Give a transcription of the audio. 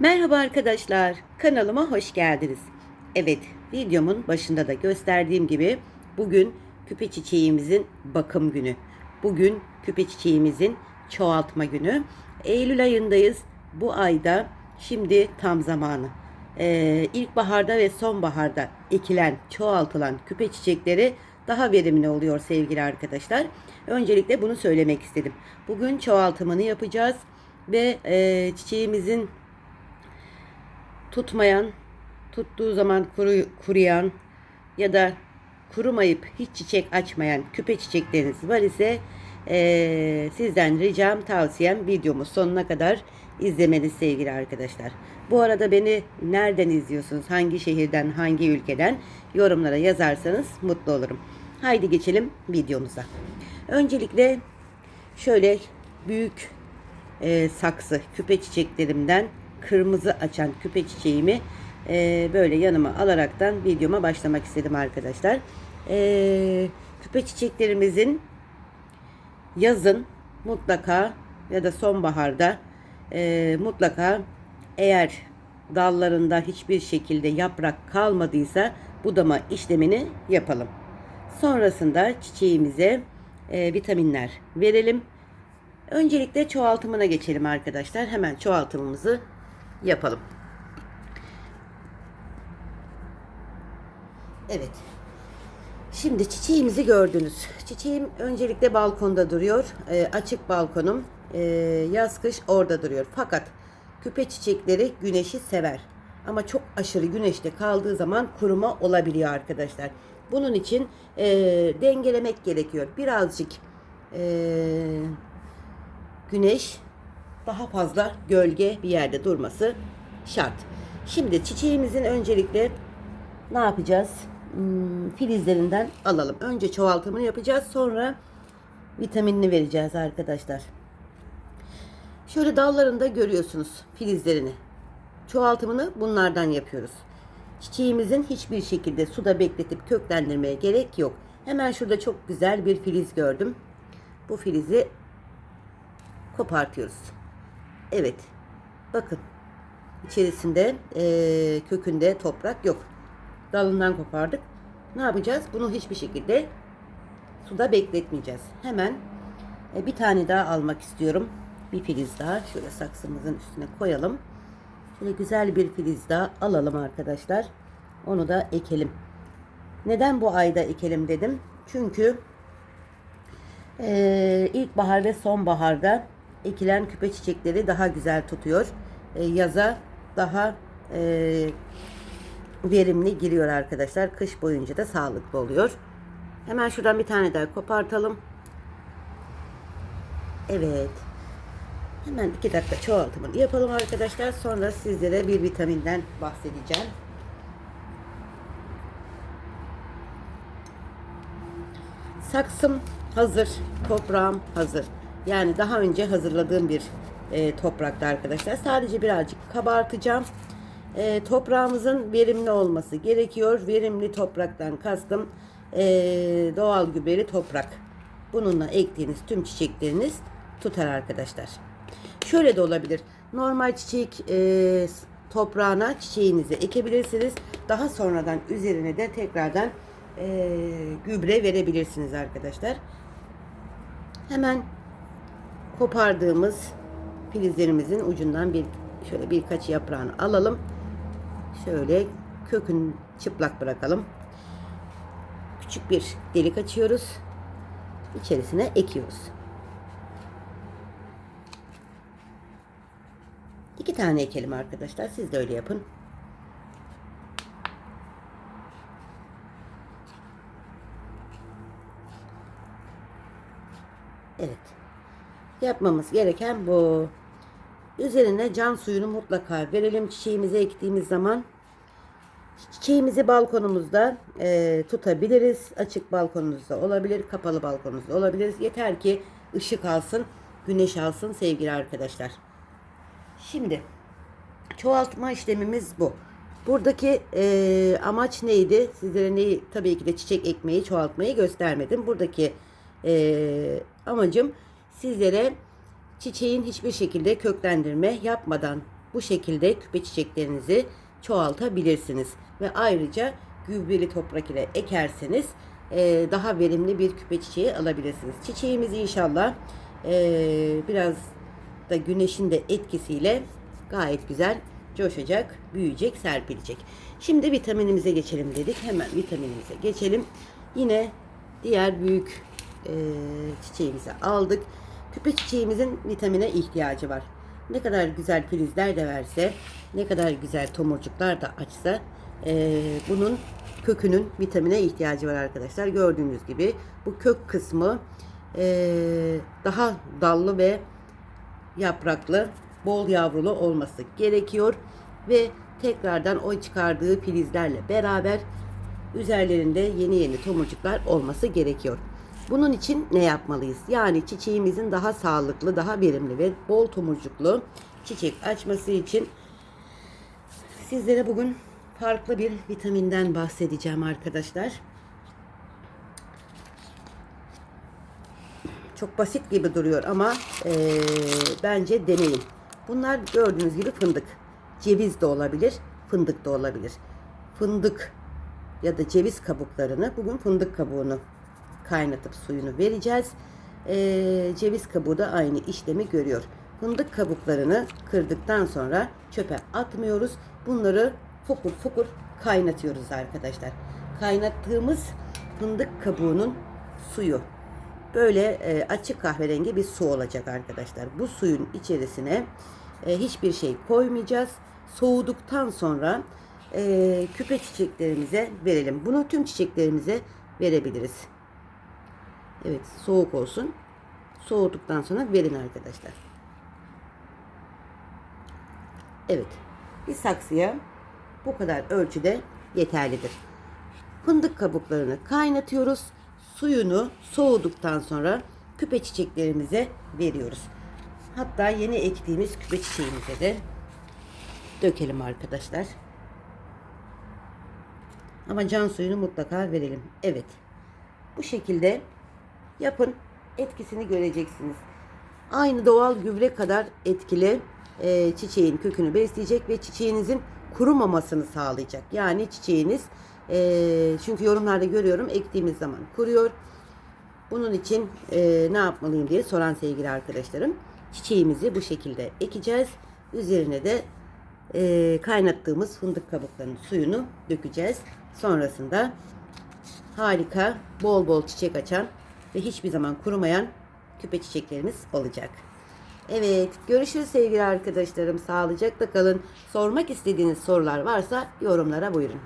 Merhaba arkadaşlar, kanalıma hoş geldiniz. Evet, videomun başında da gösterdiğim gibi bugün küpe çiçeğimizin bakım günü. Bugün küpe çiçeğimizin çoğaltma günü. Eylül ayındayız. Bu ayda şimdi tam zamanı. Ee, ilkbaharda ve sonbaharda ekilen, çoğaltılan küpe çiçekleri daha verimli oluyor sevgili arkadaşlar. Öncelikle bunu söylemek istedim. Bugün çoğaltımını yapacağız ve e, çiçeğimizin tutmayan, tuttuğu zaman kuru, kuruyan ya da kurumayıp hiç çiçek açmayan küpe çiçekleriniz var ise eee, sizden ricam tavsiyem videomu sonuna kadar izlemeniz sevgili arkadaşlar. Bu arada beni nereden izliyorsunuz? Hangi şehirden, hangi ülkeden yorumlara yazarsanız mutlu olurum. Haydi geçelim videomuza. Öncelikle şöyle büyük e, saksı küpe çiçeklerimden kırmızı açan küpe çiçeğimi e, böyle yanıma alaraktan videoma başlamak istedim arkadaşlar. E, küpe çiçeklerimizin yazın mutlaka ya da sonbaharda e, mutlaka eğer dallarında hiçbir şekilde yaprak kalmadıysa budama işlemini yapalım. Sonrasında çiçeğimize e, vitaminler verelim. Öncelikle çoğaltımına geçelim arkadaşlar. Hemen çoğaltımımızı yapalım. Evet. Şimdi çiçeğimizi gördünüz. Çiçeğim öncelikle balkonda duruyor. E, açık balkonum. E, yaz kış orada duruyor. Fakat küpe çiçekleri güneşi sever. Ama çok aşırı güneşte kaldığı zaman kuruma olabiliyor arkadaşlar. Bunun için e, dengelemek gerekiyor. Birazcık e, güneş daha fazla gölge bir yerde durması şart. Şimdi çiçeğimizin öncelikle ne yapacağız? Hmm, filizlerinden alalım. Önce çoğaltımını yapacağız. Sonra vitaminini vereceğiz arkadaşlar. Şöyle dallarında görüyorsunuz filizlerini. Çoğaltımını bunlardan yapıyoruz. Çiçeğimizin hiçbir şekilde suda bekletip köklendirmeye gerek yok. Hemen şurada çok güzel bir filiz gördüm. Bu filizi kopartıyoruz. Evet. Bakın. İçerisinde eee, kökünde toprak yok. Dalından kopardık. Ne yapacağız? Bunu hiçbir şekilde suda bekletmeyeceğiz. Hemen e, bir tane daha almak istiyorum. Bir filiz daha. Şöyle saksımızın üstüne koyalım. Şöyle güzel bir filiz daha alalım arkadaşlar. Onu da ekelim. Neden bu ayda ekelim dedim? Çünkü ee, ilkbahar ve sonbaharda ekilen küpe çiçekleri daha güzel tutuyor. Ee, yaza daha e, verimli giriyor arkadaşlar. Kış boyunca da sağlıklı oluyor. Hemen şuradan bir tane daha kopartalım. Evet. Hemen iki dakika çoğaltımını yapalım arkadaşlar. Sonra sizlere bir vitaminden bahsedeceğim. Saksım hazır, toprağım hazır. Yani daha önce hazırladığım bir e, toprakta arkadaşlar. Sadece birazcık kabartacağım. E, toprağımızın verimli olması gerekiyor. Verimli topraktan kastım e, doğal gübreli toprak. Bununla ektiğiniz tüm çiçekleriniz tutar arkadaşlar. Şöyle de olabilir. Normal çiçek e, toprağına çiçeğinizi ekebilirsiniz. Daha sonradan üzerine de tekrardan e, gübre verebilirsiniz arkadaşlar. Hemen kopardığımız filizlerimizin ucundan bir şöyle birkaç yaprağını alalım. Şöyle kökün çıplak bırakalım. Küçük bir delik açıyoruz. İçerisine ekiyoruz. İki tane ekelim arkadaşlar. Siz de öyle yapın. Evet. Yapmamız gereken bu. Üzerine can suyunu mutlaka verelim çiçeğimize ektiğimiz zaman. Çiçeğimizi balkonumuzda e, tutabiliriz. Açık balkonunuzda olabilir, kapalı balkonunuzda olabilir. Yeter ki ışık alsın, güneş alsın sevgili arkadaşlar. Şimdi çoğaltma işlemimiz bu. Buradaki e, amaç neydi? Sizlere neyi? Tabii ki de çiçek ekmeği, çoğaltmayı göstermedim. Buradaki e, amacım sizlere çiçeğin hiçbir şekilde köklendirme yapmadan bu şekilde küpe çiçeklerinizi çoğaltabilirsiniz. Ve ayrıca gübreli toprak ile ekerseniz e, daha verimli bir küpe çiçeği alabilirsiniz. Çiçeğimiz inşallah e, biraz da güneşin de etkisiyle gayet güzel coşacak, büyüyecek, serpilecek. Şimdi vitaminimize geçelim dedik. Hemen vitaminimize geçelim. Yine diğer büyük e, çiçeğimizi aldık. Küpe çiçeğimizin vitamine ihtiyacı var. Ne kadar güzel filizler de verse, ne kadar güzel tomurcuklar da açsa e, bunun kökünün vitamine ihtiyacı var arkadaşlar. Gördüğünüz gibi bu kök kısmı e, daha dallı ve yapraklı, bol yavrulu olması gerekiyor ve tekrardan o çıkardığı filizlerle beraber üzerlerinde yeni yeni tomurcuklar olması gerekiyor. Bunun için ne yapmalıyız? Yani çiçeğimizin daha sağlıklı, daha verimli ve bol tomurcuklu çiçek açması için sizlere bugün farklı bir vitaminden bahsedeceğim arkadaşlar. Çok basit gibi duruyor ama eee, bence deneyin. Bunlar gördüğünüz gibi fındık. Ceviz de olabilir, fındık da olabilir. Fındık ya da ceviz kabuklarını bugün fındık kabuğunu kaynatıp suyunu vereceğiz. Eee, ceviz kabuğu da aynı işlemi görüyor. Fındık kabuklarını kırdıktan sonra çöpe atmıyoruz. Bunları fokur fokur kaynatıyoruz arkadaşlar. Kaynattığımız fındık kabuğunun suyu böyle e, açık kahverengi bir su olacak arkadaşlar. Bu suyun içerisine e, hiçbir şey koymayacağız. Soğuduktan sonra e, küpe çiçeklerimize verelim. Bunu tüm çiçeklerimize verebiliriz. Evet soğuk olsun. Soğuduktan sonra verin arkadaşlar. Evet. Bir saksıya bu kadar ölçüde yeterlidir. Fındık kabuklarını kaynatıyoruz. Suyunu soğuduktan sonra küpe çiçeklerimize veriyoruz. Hatta yeni ektiğimiz küpe çiçeğimize de dökelim arkadaşlar. Ama can suyunu mutlaka verelim. Evet. Bu şekilde yapın. Etkisini göreceksiniz. Aynı doğal gübre kadar etkili e, çiçeğin kökünü besleyecek ve çiçeğinizin kurumamasını sağlayacak. Yani çiçeğiniz e, çünkü yorumlarda görüyorum ektiğimiz zaman kuruyor. Bunun için e, ne yapmalıyım diye soran sevgili arkadaşlarım. Çiçeğimizi bu şekilde ekeceğiz. Üzerine de e, kaynattığımız fındık kabuklarının suyunu dökeceğiz. Sonrasında harika, bol bol çiçek açan ve hiçbir zaman kurumayan küpe çiçeklerimiz olacak. Evet, görüşürüz sevgili arkadaşlarım. Sağlıcakla kalın. Sormak istediğiniz sorular varsa yorumlara buyurun.